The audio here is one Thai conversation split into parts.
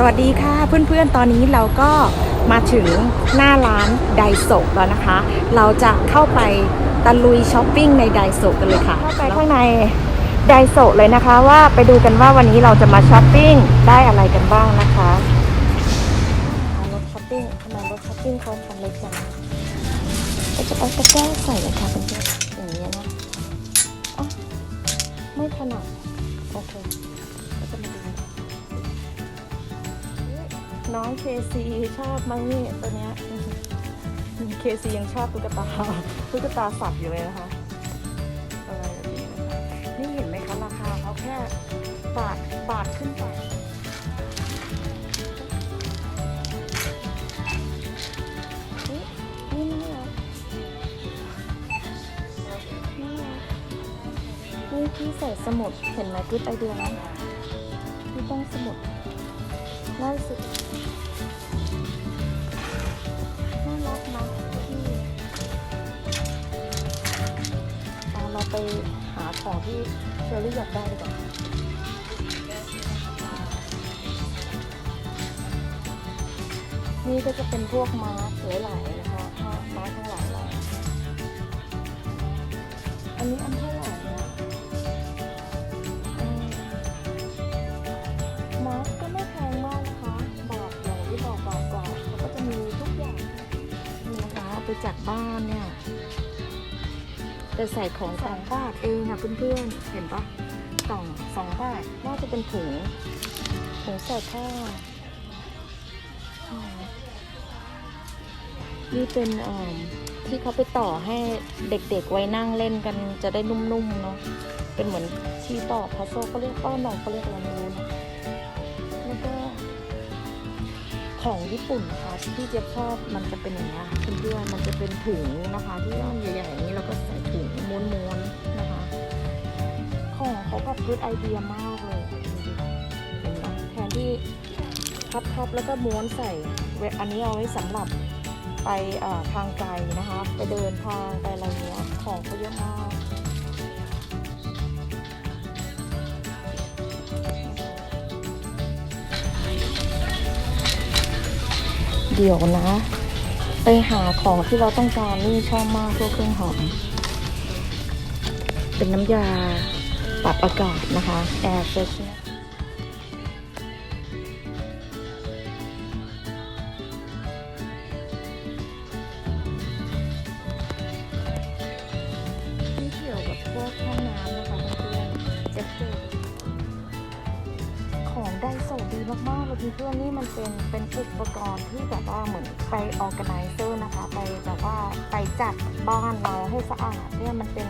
สวัสดีค่ะเพื่อนๆ ตอนนี้เราก็มาถึงหน้าร้านไดโซะแล้วนะคะ เราจะเข้าไปตะลุยช้อปปิ้งในไดโซะกันเลยค่ะ เข้าไปข้างในไดโซะเลยนะคะ ว่าไปดูกันว่าวันนี้เราจะมาช้อปปิ้งได้อะไรกันบ้างนะคะรถช้อปปิ้งทำไมรถช้อปปิ้งเขาทำเล็กจังก็จะเอาตะกร้าใส่เลยค่ะเพื่อนๆอย่างนี้ยนะอะไม่ถนัดโอเค น้องเคซีชอบมั้งนี่ตัวเนี้ยเคซียังชอบตุ๊กตาตุ๊กตาสัตว์อยู่เลยนะคะอะไรแบบนี้นะคะนี่เห็นไหมคะราคาเขาแค่บาทบาทขึ้นไปนี่นี่นี่นะนี่นะนี่ที่ใส่สมุดเห็นไหมกึดไอเดียนะที่ต้องสมุดน่าสุด รักนะที่เอาเราไปหาของที่เชอรี่อยากได้ดีกว่านี่ก็จะเป็นพวกม้าสวยหลายนะคะม้าทั้งหลายเลยอันนี้อันที่ จากบ้านเนี่ยแต่ใส่ของสองบาทเองอะเพื่อนๆ เห็นปะกล่องสองบาทน่าจะเป็นถุงถุงใส่ผ้านี่เป็นเอ่อที่เขาไปต่อให้เด็กๆไว้นั่งเล่นกันจะได้นุ่มๆเนาะเป็นเหมือนที่ต่อพัซโซเขาเรียกป้อนน้องเขาเรียกอะไรไม่รู้นะ ของญี่ปุ่นนะคะที่เจ๊บชอบมันจะเป็นอย่างนี้ยค่ะเพื่อนๆมันจะเป็นถุงนะคะ ที่ย่อนใหญ่ๆอย่างนี้แล้วก็ใส่ถุงม้วนๆนะคะ ของเขาแบบพืดไอเดียมากเลยเห็นไหมแทนที่พับๆแล้วก็ม้วนใส่อันนี้เอาไว้สำหรับไปทางไกลนะคะ ไปเดินทางไปอะไรเงี้ยของเขาเยอะมาก เดี๋ยวนะ ไปหาของที่เราต้องการนี่ชอบมากพวกเครื่องหอม เป็นน้ำยาปรับอากาศนะคะ Air Freshener เกี่ยวกับพวกห้อง มากๆเลยเพื่อนนี่มันเป็นเป็นอุปกรณ์ที่แบบว่าเหมือนไปออแก z เซอร์นะคะ ไปแบบว่าไปจัดบ้านเราให้สะอาดเนี่ยมันเป็น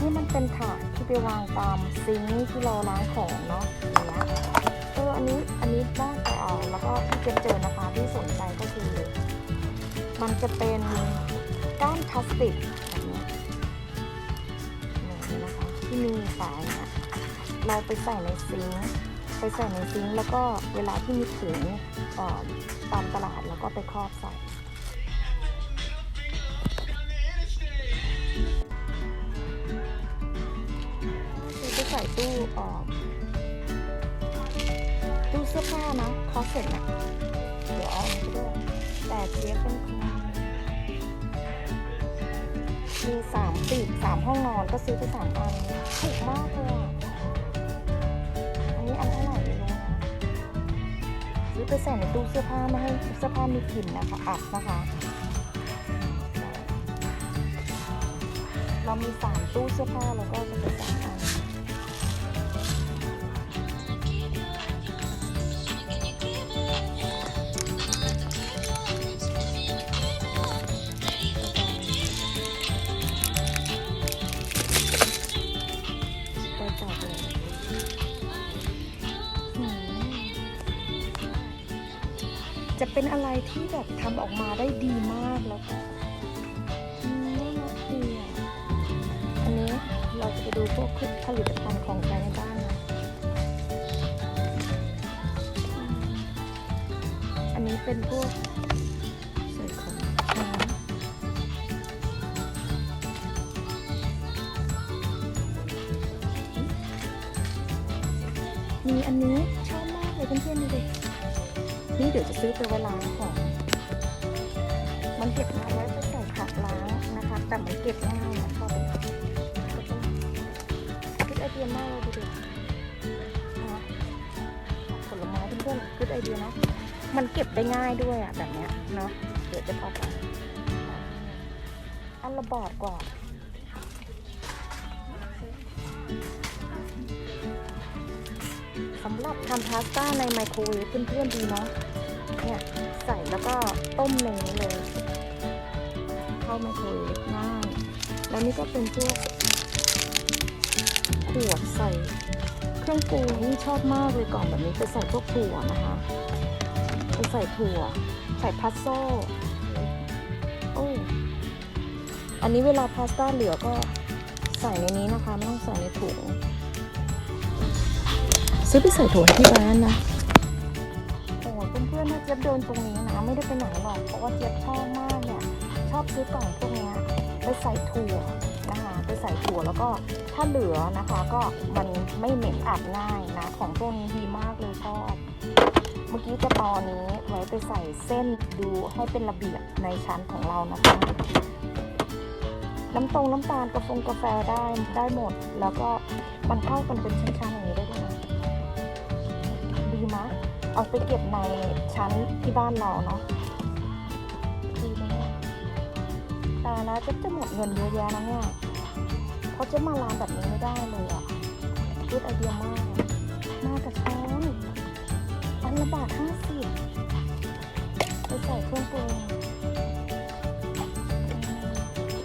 นี่มันเป็นถาดที่ไปวางตามซิงค์ที่เราล้างของเนาะอย่างเงี้ยเอออันนี้อันนี้น่าไปเอาแล้วก็ที่เจเจอนะคะที่สนใจก็คือ มันจะเป็นก้านพลาสติกแบบนี้ยนี่นะคะที่มีสายเนี่ยเราไปใส่ในซิงค์ ไปใส่ในซิงค์แล้วก็เวลาที่มีถุงตามตลาดแล้วก็ไปครอบใส่ไปใส่ตู้เออตู้เสื้อผ้านะคอสเซ็ตน่ะเดี๋ยวเอาอันนี้ไปด้วยแต่เจี๊ยบเป็นคนมีสามปีกสามห้องนอนก็ซื้อไปสามอันถูกมากเลย อันนี้อันเท่าไหร่ไม่รู้นะซื้อไปใส่ในตู้เสื้อผ้าไม่ให้เสื้อผ้ามีกลิ่นนะคะอับนะคะ เรามีสามตู้เสื้อผ้าแล้วก็จะไปส เป็นอะไรที่แบบทำออกมาได้ดีมากแล้วก็อืมน่ารักดีอะอันนี้เราจะไปดูพวกผลิตภัณฑ์ของใช้ในบ้านนะอันนี้เป็นพวก ซื้อไปไว้ล้างของ มันเก็บมาไว้ไปใส่ผักล้างนะคะ แต่มันเก็บง่ายนะพอเป็นผักก็จะคิดไอเดียมากเลยดูดินะผลไม้เพื่อนๆคิดไอเดียเนาะมันเก็บได้ง่ายด้วยอะแบบเนี้ยเนาะเดี๋ยวจะพอไปอันละบาทกว่าสำหรับทำพาสต้าในไมโครเวฟเพื่อนๆดีเนาะ เนี่ยใส่แล้วก็ต้มในนี้เลย เข้าไมโครเวฟง่ายแล้วนี่ก็เป็นพวกขวดใส่เครื่องปรุงนี่ชอบมากเลยก่อนแบบนี้ไปใส่พวกถั่วนะคะไปใส่ถั่ว ใส่พัสโซ่โอ้อันนี้เวลาพาสต้าเหลือก็ใส่ในนี้นะคะ ไม่ต้องใส่ในถุงซื้อไปใส่ถั่วที่บ้านนะ พื่อนๆนะเจี๊ยบเดินตรงนี้นะไม่ได้ไปไหนหรอกเพราะว่าเจี๊ยบชอบมากเนี่ยชอบซื้อกล่องพวกเนี้ยไปใส่ถั่วนะคะไปใส่ถั่วแล้วก็ถ้าเหลือนะคะก็มันไม่เหม็นอับง่ายนะของพวกนี้ดีมากเลยชอบ เมื่อกี้จะตอนนี้ไว้ไปใส่เส้นดูให้เป็นระเบียบในชั้นของเรานะคะน้ำตรงน้ำตาลกาแฟกาแฟได้ได้หมด แล้วก็มันเข้ากันเป็นชั้นๆ เอาไปเก็บในชั้นที่บ้านเราเนาะดีไหมเนี่ยแต่นะจะจะหมดเงินเยอะแยะนะเนี่ยเพราะจะมาร้านแบบนี้ไม่ได้เลยอะพูดไอเดียมากหน้ากระช้อนอันละบาทห้าสิบไปใส่เครื่องปรุง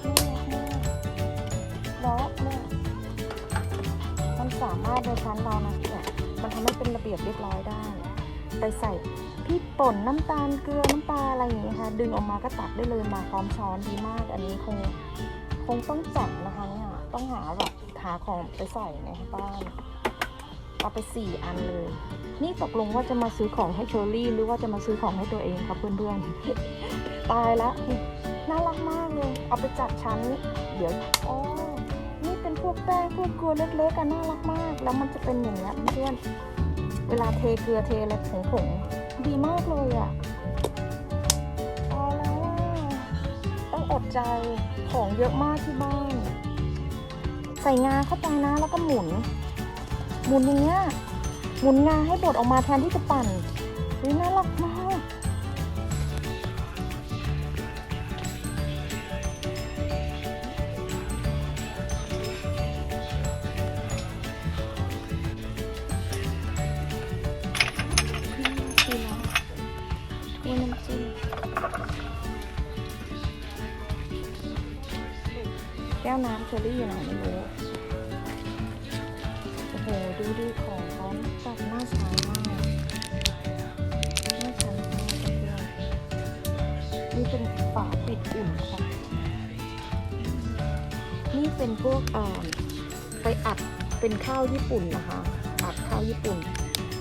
อืมน่ารักมากแล้วเนี่ยมันสามารถในชั้นเรานะเนี่ยมันทำให้เป็นระเบียบเรียบร้อยได้ ไปใส่พริกป่นน้ำตาลเกลือน้ำปลาอะไรอย่างเงี้ยค่ะ ดึงออกมาก็ตักได้เลยมาพร้อมช้อนดีมาก อันนี้คงคงต้องจัดนะคะเนี่ยต้องหาแบบหาของไปใส่ในบ้านเอาไปสี่อันเลย นี่ตกลงว่าจะมาซื้อของให้เชอรี่ หรือว่าจะมาซื้อของให้ตัวเองครับเพื่อนๆ ตายละน่ารักมากเลย เอาไปจัดชั้น เดี๋ยวอ๋อนี่เป็นพวกแป้งพวกกลือเล็กๆกันน่ารักมาก แล้วมันจะเป็นอย่างเงี้ยเพื่อน วลาเทเกลือเทอะไรผงๆดีมากเลยอะพอแล้วต้องอดใจของเยอะมากที่บ้าน ใส่งาเข้าไปนะ แล้วก็หมุน หมุนอย่างเงี้ยหมุนงาให้บดออกมาแทนที่จะปั่นอุ๊ยน่ารักมาก แก้วน้ำเชอรี่อยู่ไหนไม่รู้ โอ้โห ดูดิของเขาจัดน่าใช้มากน่าใช้มากเพื่อนๆนี่เป็นฝาปิดอุ่นค่ะ นี่เป็นพวกอ่อไปอัดเป็นข้าวญี่ปุ่นนะคะ อัดข้าวญี่ปุ่น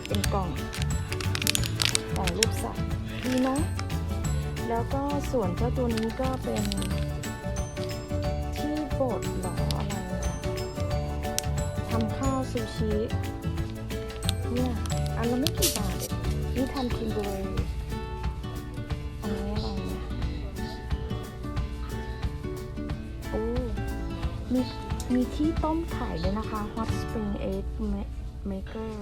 เป็นกล่องของรูปสัตว์ดีเนาะ แล้วก็ส่วนเจ้าตัวนี้ก็เป็นที่บดหรออะไรทำข้าวซูชิเนี่ยอันละไม่กี่บาทเองนี่ทำคิมเบอร์อันนี้อะไรเนี่ยโอ้มีมีที่ต้มไข่ด้วยนะคะ Hot Spring Egg Maker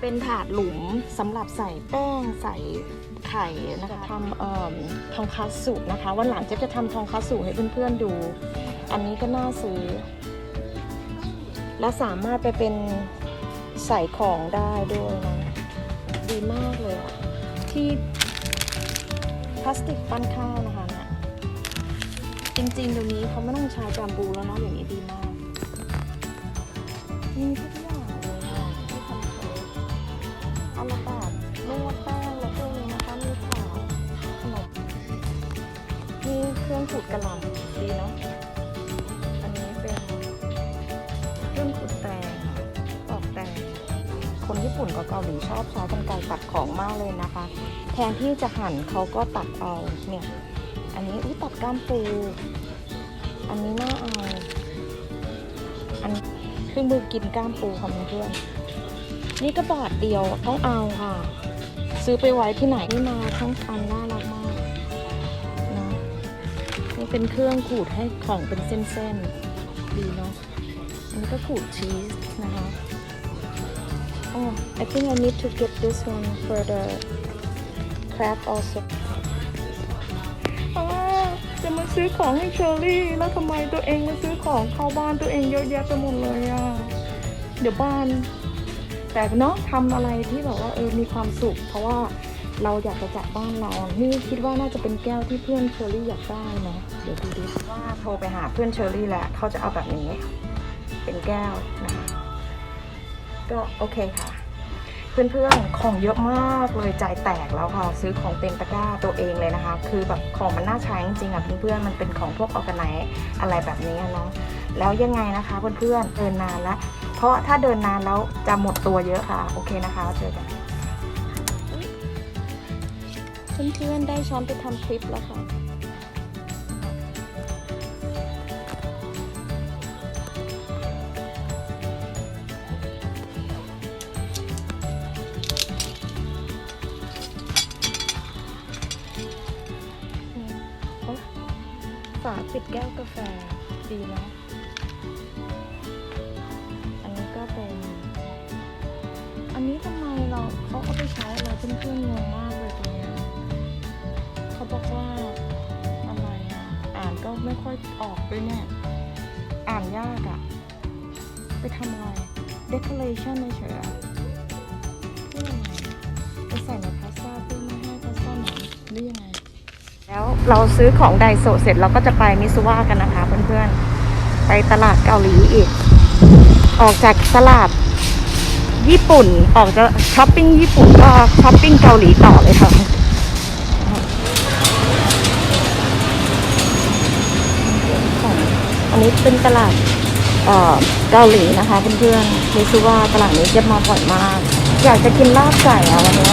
เป็นถาดหลุมสำหรับใส่แป้งใส่ไข่นะคะทำเอ่อทองคัตสุนะคะวันหลังเจะจะทำทองคัตสุให้เพื่อนๆดู อันนี้ก็น่าซื้อ และสามารถไปเป็นใส่ของได้ด้วยนะ ดีมากเลยอะที่พลาสติกปั้นข้าวนะคะเนี่ยจริงๆเดี๋ยวนี้เขาไม่ต้องใช้จามบูแล้วเนาะอย่างนี้ เลยนะคะ แทนที่จะหั่นเขาก็ตัดเอาเนี่ย อันนี้อุ้ยตัดก้ามปู อันนี้น่าเอาอันเครื่องมือกินก้ามปูค่ะเพื่อนนี่ก็บาทเดียวต้องเอาค่ะ ซื้อไปไว้ที่ไหนนี่มาทั้งอันน่ารักมากนะนี่เป็นเครื่องขูดให้ของเป็นเส้นๆดีเนาะอันนี้ก็ขูดชีสนะคะ Oh I think I need to get this one for the crab also อ่าจะมาซื้อของให้เชอรี่ แล้วทำไมตัวเองมาซื้อของเข้าบ้านตัวเองเยอะแยะไปหมดเลยอะ เดี๋ยวบ้าน แต่เนาะทำอะไรที่แบบว่าเออมีความสุข เพราะว่าเราอยากจะจัดบ้านเรา นี่คิดว่าน่าจะเป็นแก้วที่เพื่อนเชอรี่อยากได้เนาะเดี๋ยวดูดิว่าโทรไปหาเพื่อนเชอรี่แหละเขาจะเอาแบบนี้ เป็นแก้วนะคะ ก็โอเคค่ะ เพื่อนๆของเยอะมากเลยใจแตกแล้วค่ะ ซื้อของเต็มตะกร้าตัวเองเลยนะคะ คือแบบของมันน่าใช้จริงๆอะเพื่อนๆมันเป็นของพวกออกไนอะไรแบบนี้เนาะแล้วยังไงนะคะเพื่อนๆเดินนานล้วเพราะถ้าเดินนานแล้วจะหมดตัวเยอะค่ะ โอเคนะคะเจอกันเพื่อนๆได้ช้อนไปทำคลิปแล้วค่ะ ฝาปิดแก้วกาแฟดีเนาะอันนี้ก็เป็น อันนี้ทำไมเราเขาเอาไปใช้อะไรเพื่อนๆงงมากเลยตัวเนี้ยเขาบอกว่าอะไรอะอ่านก็ไม่ค่อยออกด้วยเนี่ย อ่านยากอะ ไปทำอะไร decoration เฉยๆ เราซื้อของไดโซเสร็จเราก็จะไปมิซูวากันนะคะเพื่อนๆ ไปตลาดเกาหลีอีก ออกจากตลาดญี่ปุ่น ออกจากช้อปปิ้งญี่ปุ่นก็ช้อปปิ้งเกาหลีต่อเลยค่ะอันนี้เป็นตลาดเอ่อเกาหลีนะคะเพื่อนๆมิซูวาตลาดนี้เจะมาบ่อยมาก อยากจะกินลาบไก่อะวันนี้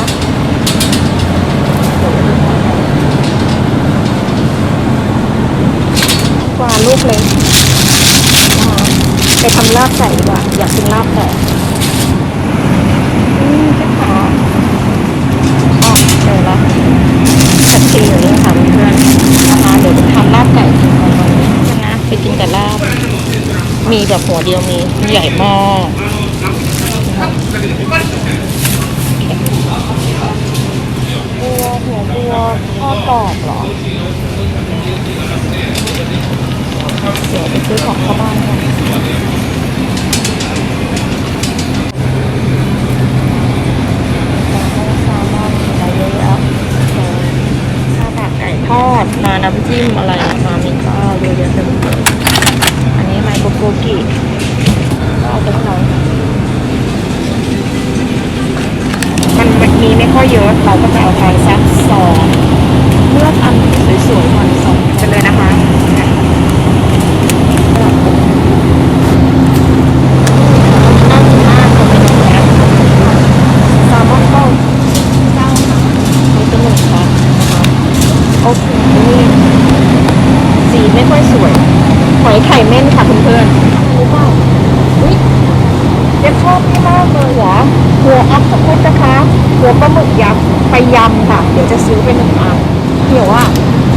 กว่าลูกเล็กนะคะไปทำลาบไก่ดีกว่า อยากกินลาบไก่อืมเจ้าขาเจอแล้วผัดชีอยู่นี่ค่ะเพื่อนนะคะเดี๋ยวจะทำลาบไก่กินกันวันนี้นะไปกินแต่ลาบมีแบบหัวเดียวมีใหญ่มากนะคะบัวหัวบัวทอดกรอบเหรอ เดี๋ยวไปซื้อของเข้าบ้านกันซาลอนอะไรเยอะแยะข้าวผัดไก่ทอด มาน้ำจิ้มอะไรมามีข้าวเยอะแยะเต็มเลยอันนี้ไมโกโกกิก็เอาไปให้เรามันมันมี ไม่ค่อยเราก็จะเอาไปสักสองเลือกอันสวยๆก่อนสองกันเลยนะคะน่ากินมาเลยนะแซลมอนก็เก้าค่ะนี่ก็หนึ่งค่ะนะคะโอเคนี่สีไม่ค่อยสวยหอยไข่เม่นค่ะเพื่อนๆรู้เปล่าอุ้ย จ๊ชอบนี่มากเลยเหรอหัวออฟสกุตนะคะหัวปลาหมึกยักษ์ไปยำค่ะ เดี๋ยวจะซื้อไปหนึ่งอันเดี๋ยวอะ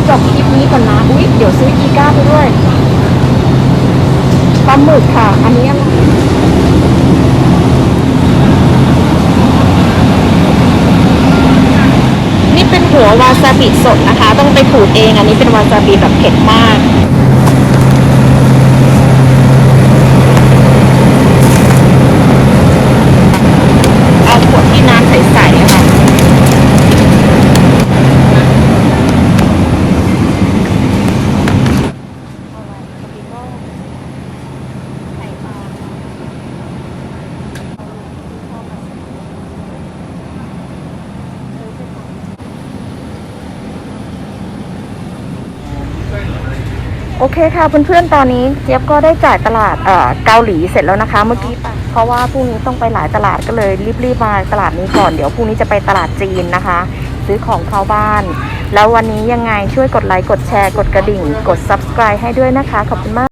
จบคลิปนี้ก่อนนะอุ้ยเดี๋ยวซื้ออีก้าไปด้วยปลาหมึกค่ะ อันนี้อะนี่เป็นหัววาซาบิสดนะคะ ต้องไปขูดเอง อันนี้เป็นวาซาบิแบบเผ็ดมาก เอาขวดที่น้ำใสๆอะค่ะ โอเคค่ะเพื่อนๆตอนนี้เจี๊ยบก็ได้จ่ายตลาดเกาหลีเสร็จแล้วนะคะ เมื่อกี้เพราะว่าพรุ่งนี้ต้องไปหลายตลาดก็เลยรีบๆมาตลาดนี้ก่อนเดี๋ยวพรุ่งนี้จะไปตลาดจีนนะคะ ซื้อของเข้าบ้าน แล้ววันนี้ยังไงช่วยกดไลค์กดแชร์กดกระดิ่ง กด subscribe ให้ด้วยนะคะขอบคุณมาก